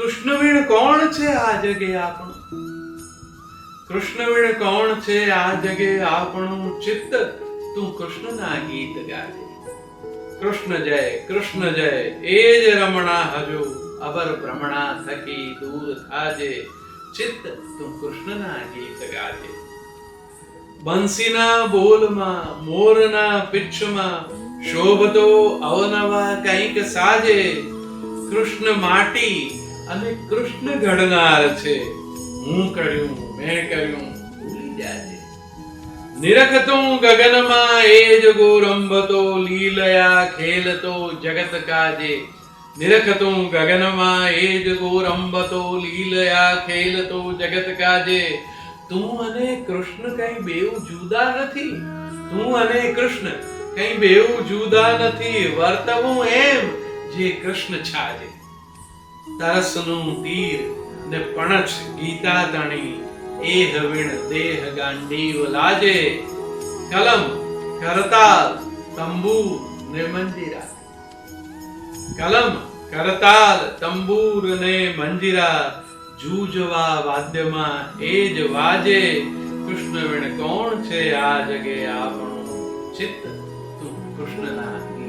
કૃષ્ણવીણ કોણ છે આ જગે આપણું? કૃષ્ણવીણ કોણ છે આ જગે આપણું? ચિત્ત, તું કૃષ્ણના ગીત ગાજે. કૃષ્ણ જય કૃષ્ણ જય, એ જ રમણા હજુ. અબર ભ્રમણા થકી દૂર થાજે. ચિત્ત, તું કૃષ્ણના ગીત ગાજે. બંસીના બોલમાં, મોરના પિચ્છમાં, શોભતો અવનવા કંઈક સાજે. કૃષ્ણ માટી અને કૃષ્ણ ઘડનાર છે. હું કર્યું, મેં કર્યું, ભૂલી જાજે. નિરખતું ગગનમાં એ જ ગોરંભતો, લીલયા ખેલતો જગત કાજે. નિરખતું ગગનમાં એ જ ગોરંભતો, લીલયા ખેલતો જગત કાજે. તું અને કૃષ્ણ કઈ બેઉ જુદા નથી. તું અને કૃષ્ણ કઈ બેઉ જુદા નથી. વર્તવું એમ જે કૃષ્ણ છાજે. તરસનું તીર ને પણછ ગીતા તણી. એ હવિણ દેહ ગાંડીવ લાજે. કલમ, કરતાલ, તંબુ ને મંજીરા કલમ, કરતાલ, તંબુર ને મંજીરા જૂજવા વાદ્યમાં એ જ વાજે. કૃષ્ણ વિણ કોણ છે આ જગે આપણું ચિત્ત? તું કૃષ્ણના